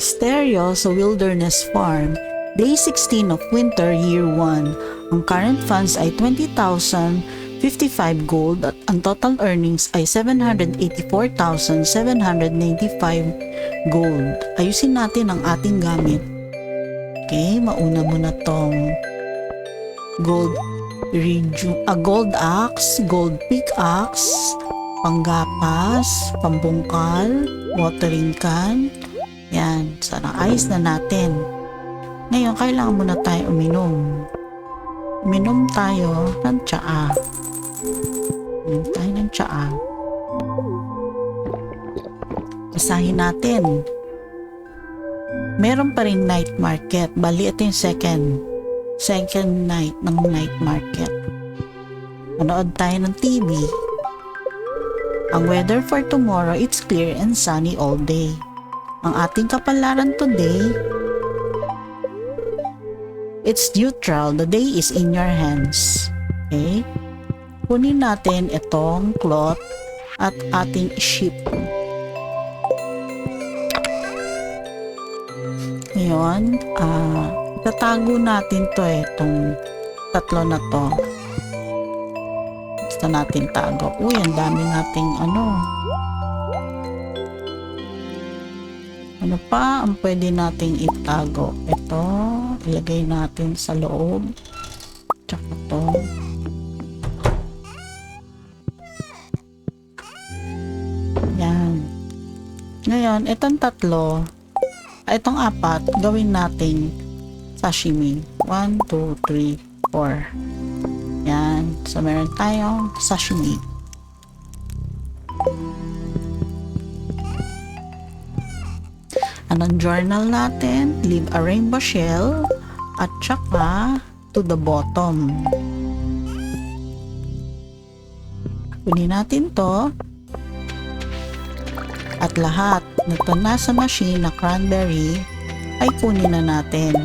Stereo sa Wilderness Farm, Day 16 of Winter, Year 1. Ang current funds ay 20,055 gold at ang total earnings ay 784,795 gold. Ayusin natin ang ating gamit. Okay, mauna mo na tong gold a gold axe, gold pickaxe, panggapas, pambungkal, watering can. Yan, sana ayos na natin. Ngayon, kailangan muna tayo uminom. Uminom tayo ng tsaa. Uminom tayo ng tsaa. Basahin natin. Meron pa rin night market. Bali, ito yung second. Second night ng night market. Manood tayo ng TV. Ang weather for tomorrow, it's clear and sunny all day. Ang ating kapalaran today, it's neutral. The day is in your hands. Okay? Kunin natin itong cloth at ating ship. Ngayon, ah, tatago natin to eh, itong tatlo na to. Gusto natin tago. Uy, ang dami nating ano. Ano pa ang pwede nating itago? Ito, ilagay natin sa loob. Tsaka to. Yan. Ngayon, itong tatlo, itong apat, gawin nating sashimi. 1, 2, 3, 4. Yan. So, meron tayong sashimi. Anong journal natin? Leave a rainbow shell at saka to the bottom. Kunin natin to at lahat nito nasa machine na cranberry ay kunin na natin.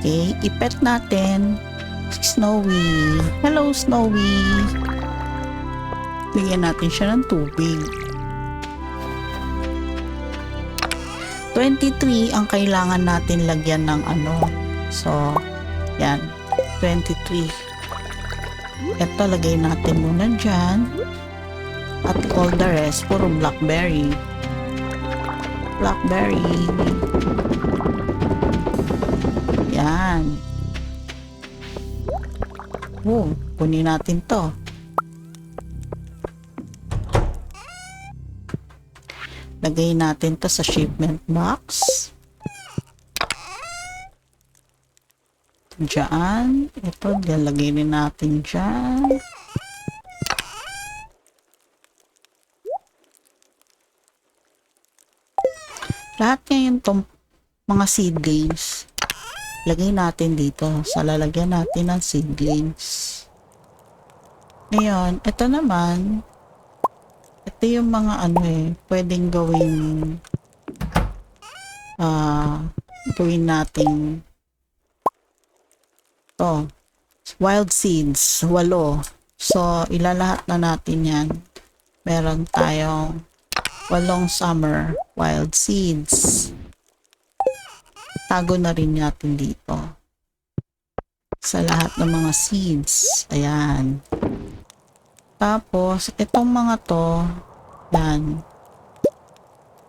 Okay, ipet natin si Snowy. Hello, Snowy! Bigyan natin siya ng tubig. 23 ang kailangan natin lagyan ng ano. So, yan. 23. Ito, lagay natin muna dyan. At all the rest, puro blackberry. Blackberry. Yan. Oh, kunin natin to. Lagay natin to sa shipment box. Diyan. Ito, lalagay rin natin dyan. Lahat ngayon tong mga seedlings, lagay natin dito sa lalagyan natin ng seedlings. Ngayon, ito naman, ito yung mga ano eh, pwedeng gawin ah gawin nating to wild seeds, walo. So, ilalahat na natin yan. Meron tayong walong summer wild seeds. Tago na rin natin dito. Sa lahat ng mga seeds. Ayan. Tapos, itong mga to, yan.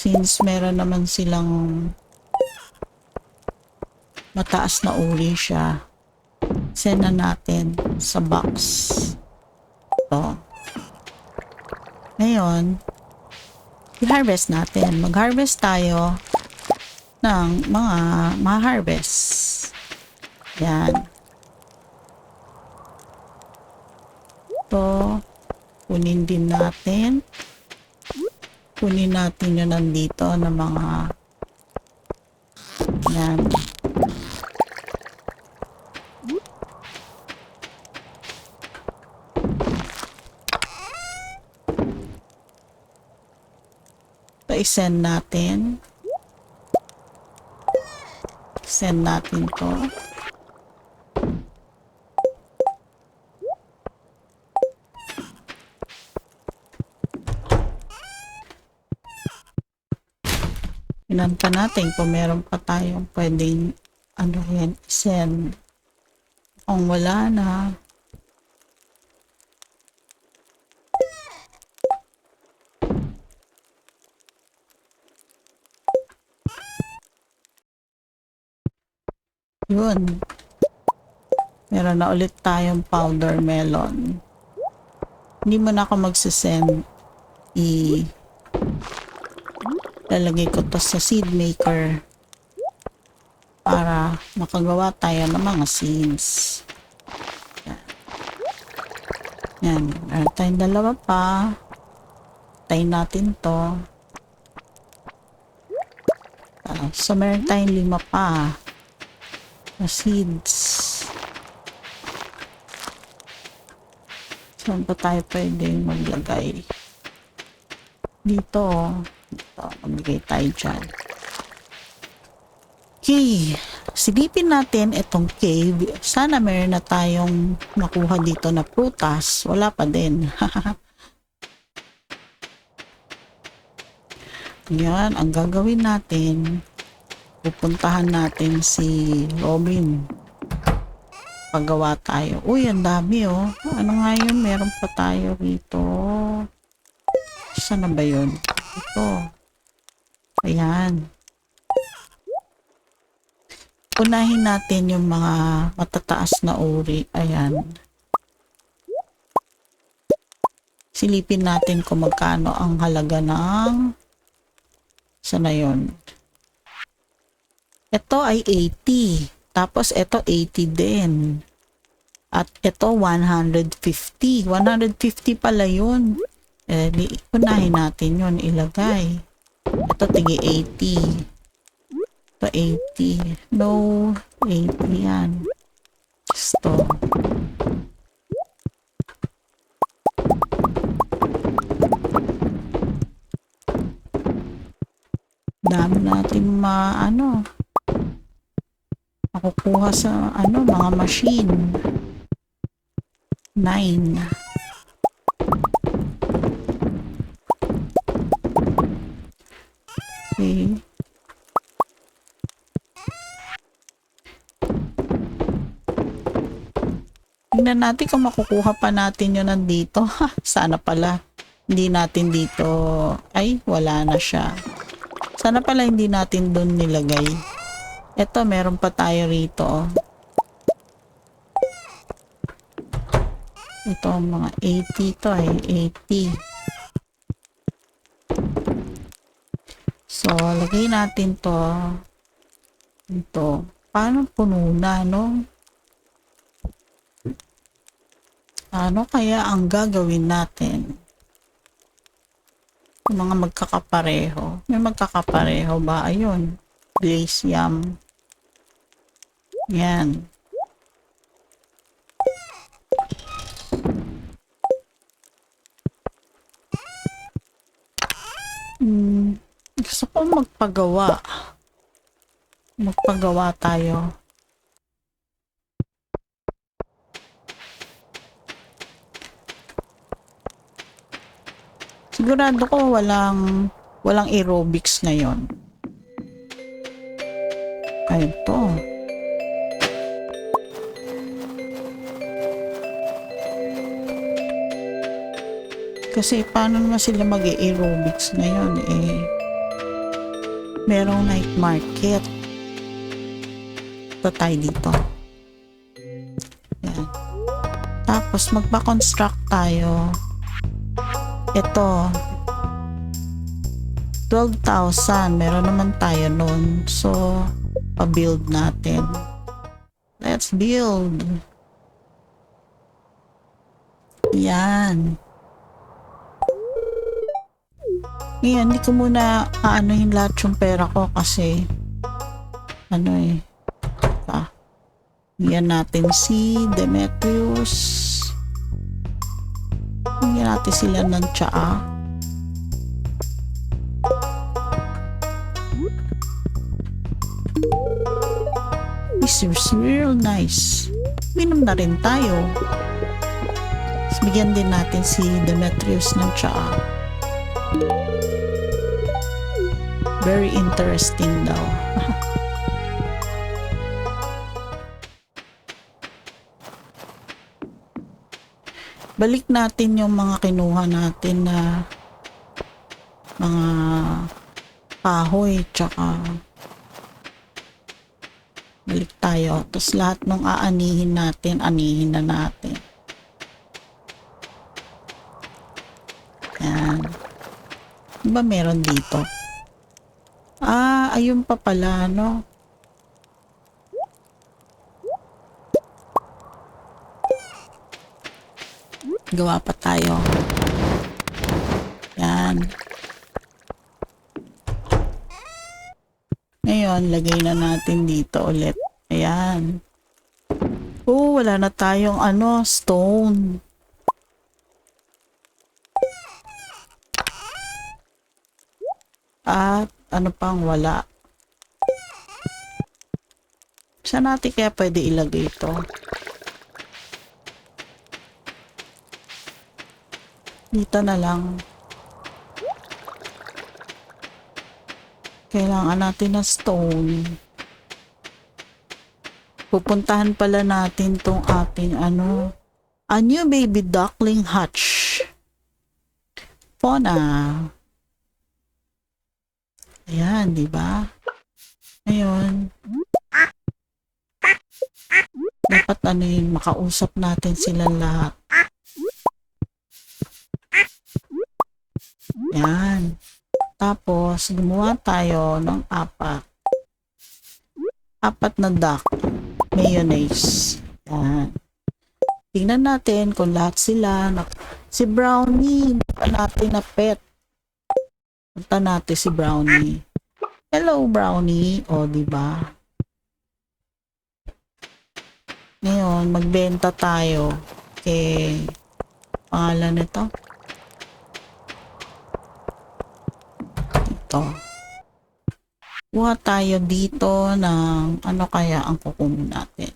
Since meron naman silang mataas na uri siya, send na natin sa box. Ito. Ngayon, i-harvest natin. Mag-harvest tayo ng mga ma-harvest. Yan. Ito, kunin din natin. Kunin natin yung nandito na mga yan. Ito, i-send natin. Send natin to. Inan pa natin kung meron pa tayong pwedeng ano yan, send. Kung wala na, yun. Meron na ulit tayong powder melon. Hindi mo na ako magsisend. I lalagay ko to sa seed maker para makagawa tayo ng mga seeds. Yan. Meron tayong dalawa pa. Tayin natin to. Ah, so, meron tayong lima pa na seeds. Saan pa tayo pwedeng maglagay? Dito. Dito. Magbigay tayo dyan. Okay. Silipin natin itong cave. Sana meron na tayong nakuha dito na prutas. Wala pa din. Yan. Ang gagawin natin, pupuntahan natin si Robin. Paggawa tayo. Uy, ang dami oh. Ano nga yun? Meron pa tayo rito. Saan na ba yun? Ito. Ayan. Unahin natin yung mga matataas na uri. Ayan. Silipin natin kung magkano ang halaga ng sana yun. Ito ay 80. Tapos ito 80 din. At ito 150. 150 pala yun. Eh, di, unahin natin yun ilagay. Ito tigi 80. Ito 80. No, 80 yan. Gusto. Dami natin ma, ano, makukuha sa, ano, mga machine. Nine. Okay. Tingnan natin kung makukuha pa natin yun nandito. Ha, sana pala. Hindi natin dito. Ay, wala na siya. Sana pala hindi natin doon nilagay. Ito, meron pa tayo rito. oh. Ito, mga 80 to eh. 80. So, lagay natin to. Ito. Paano puno na, no? Ano kaya ang gagawin natin? Yung mga magkakapareho. May magkakapareho ba? Ayun. Blaze yam. Yan. Hmm. Gusto ko magpagawa. Magpagawa tayo. Sigurado ko walang walang aerobics ngayon. Ayun to. Kasi paano naman sila mag aerobics ngayon eh. Merong night market. Ito tayo dito. Yan. Tapos magpa-construct tayo. Ito. 12,000 meron naman tayo nun. So pa-build natin. Let's build. Yan ngayon hindi ko muna aanohin lahat yung pera ko kasi ano eh ah, yan natin si Demetrius Bigyan natin sila ng tsaa. This is real nice. Minom na rin tayo. Bigyan din natin si Demetrius ng tsaa. Very interesting daw. Balik natin yung mga kinuha natin na mga kahoy tsaka balik tayo. Tapos lahat ng aanihin natin, anihin na natin. Yan. Ano ba meron dito? Ah, ayun pa pala, no? Gawa pa tayo. Yan. Ngayon, lagay na natin dito ulit. Ayan. Oh, wala na tayong ano, stone. At ano pang wala. Saan natin kaya pwede ilagay ito? Dito na lang. Kailangan natin ng stone. Pupuntahan pala natin tong ating ano. A new baby duckling hatch. Fauna. Ayan, di ba? Ngayon, dapat ano yun, makausap natin silang lahat. Yan. Tapos, gumawa tayo ng apat. Apat na duck. Mayonnaise. Yan. Tingnan natin kung lahat sila. Si Brownie, natin na pet. Punta natin si Brownie. Hello, Brownie. O, di ba? Ngayon, magbenta tayo kay pangalan nito. Ito. Kuha tayo dito ng ano kaya ang kukunin natin.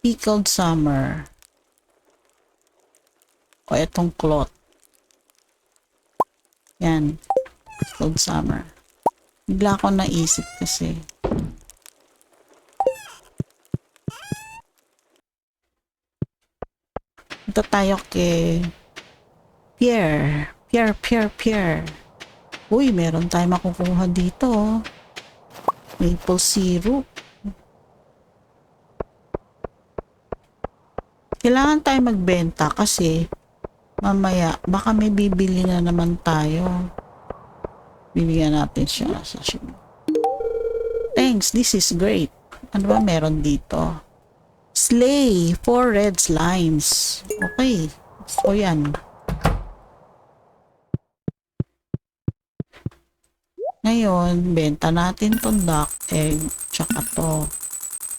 Pickled summer. O itong cloth. Yan. Pickled summer. Bigla ako naisip kasi. Ito tayo kay Pierre. Pierre, Pierre, Pierre. Uy, meron tayo makukuha dito. Maple syrup. Kailangan tayo magbenta kasi mamaya baka may bibili na naman tayo. Bibigyan natin siya sa sashimi. Thanks, this is great. Ano ba meron dito? Slay, four red slimes. Okay, ko yan. Ngayon, benta natin tong duck egg, tsaka to.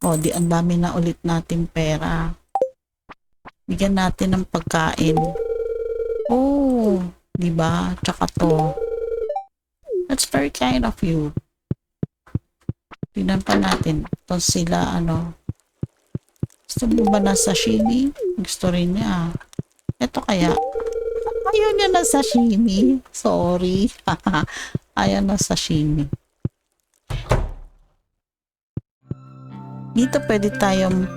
O, di ang dami na ulit natin pera. Bigyan natin ng pagkain. Oh, di ba? Tsaka to. That's very kind of you. Tingnan pa natin. Ito sila, ano. Gusto mo ba ng sashimi? Gusto rin niya. Ito kaya. Ayaw niya ng sashimi. Sorry. Ayaw ng sashimi. Dito pwede tayong